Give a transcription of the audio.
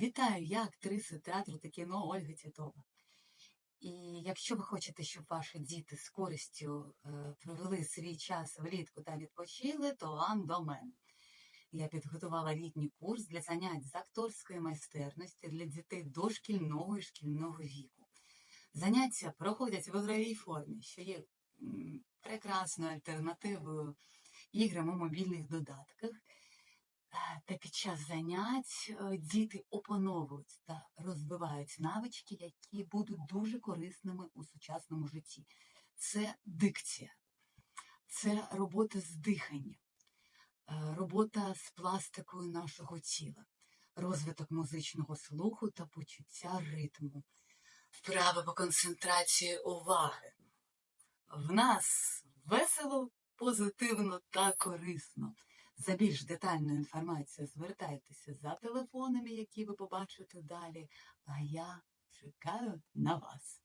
Вітаю, я актриса театру та кіно Ольга Тітова. І якщо ви хочете, щоб ваші діти з користю е, провели свій час влітку та відпочили, то вам до мене. Я підготувала літній курс для занять з акторської майстерності для дітей дошкільного і шкільного віку. Заняття проходять в ігровій формі, що є прекрасною альтернативою іграм у мобільних додатках. Та під час занять е, діти опановують та розвивають навички, які будуть дуже корисними у сучасному житті. Це дикція, це робота з диханням, е, робота з пластикою нашого тіла, розвиток музичного слуху та почуття ритму, вправи по концентрації уваги. В нас весело, позитивно та корисно. За більш детальною інформацією звертайтеся за телефонами, які ви побачите далі. А я чекаю на вас.